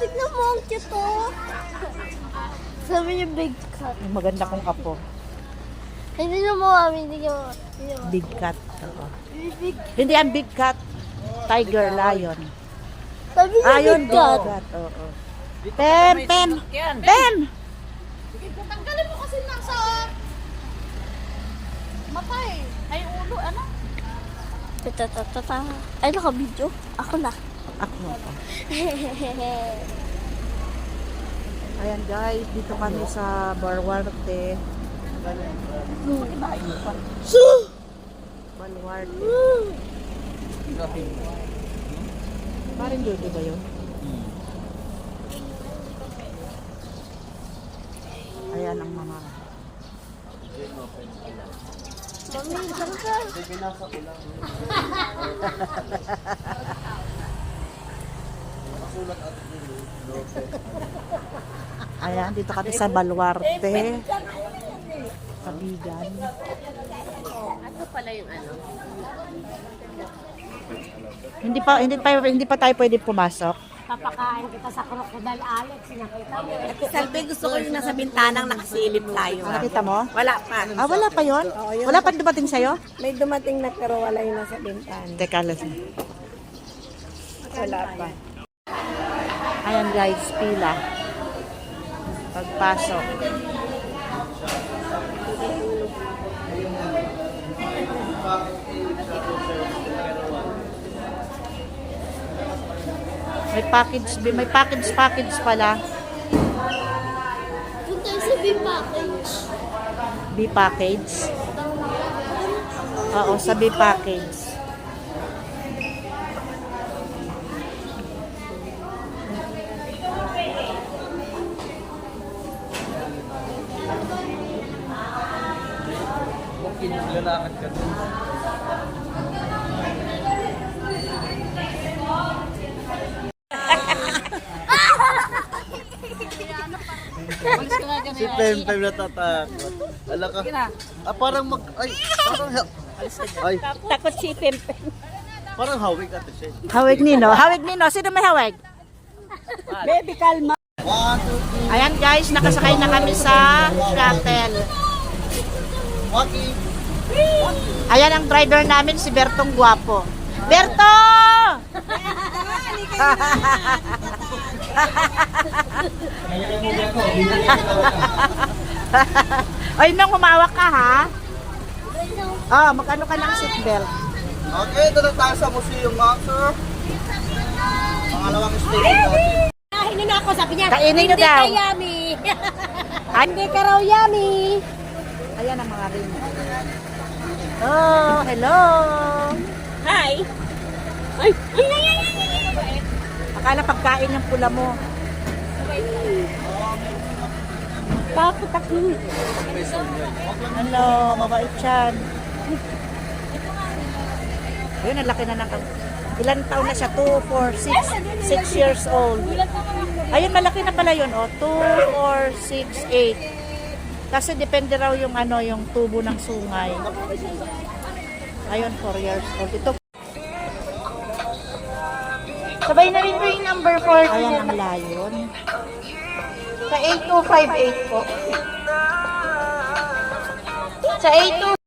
tignan mo, ang cute oh. Sabi niya big cat. Maganda kong apo. Hindi niyo mo, mami, hindi niyo. Hindi. Big cat. Oo. Big, Hindi ang big cat. Tiger, lion. sabi niya Ayun, big cat. cat. Oo. Pen, pen. Pen. Tanggalin mo kasi nasa mata eh. Ay ulo, ano? Tata, tata, tata. Ay, naka-video? Ako na. Ako. Ayan guys, dito kami sa Barwarte. so, Balwarte. Parang dudo ba yun? Ayan ang mga mami, saan ka? Ayan, dito kami sa Baluarte. Kabigan. Ano pala yung ano? Hindi pa hindi pa hindi pa tayo pwede pumasok. Papakain kita sa crocodile Alex. Nakita mo. Selfie gusto ko yung nasa bintanang nakasilip tayo. Nakita mo? Wala pa. Ah, wala pa 'yon? Wala pa dumating sa'yo? May dumating na pero wala yung nasa bintana. Teka lang. Wala pa. Ayan guys, pila. Pagpasok. May package, may package package pala. Tayo sa big package. B package. Oo, sa B package. Si Pem Pem natatakot. Ala ka. Ah, parang mag... Ay, parang... Ay, Takot si Pempe. parang hawig ate siya. Hawig nino. Hawig nino. Sino may hawig? Baby, kalma. One, two, three, guys, nakasakay na kami sa shuttle. Ayan ang driver namin, si Bertong Guapo. Berto! Ay, nang humawak ka ha? Oh, magkano ka ng seatbelt? Okay, ito na tayo sa museum, mga sir. Pangalawang station natin. Kainin na ako, sabi niya. Kainin niyo Hindi daw." ka yummy. Hindi ka raw yummy. Ayan ang mga rin. Oh, hello! Hi. Ay, ay, ay, ay, ay, ay. Akala pagkain yung pula mo. Takot ako. Hello, mabait yan. Yun, ang laki na ng... Ilan taon na siya? 2, 4, 6, 6 years old. Ayun, malaki na pala yun. Oh. 2, 4, 6, 8. Kasi depende raw yung ano, yung tubo ng sungay. Ayun, 4 years old. Ito, Sabay na rin po yung number 4 ayan ang layon. sa 8258 po. Sa 82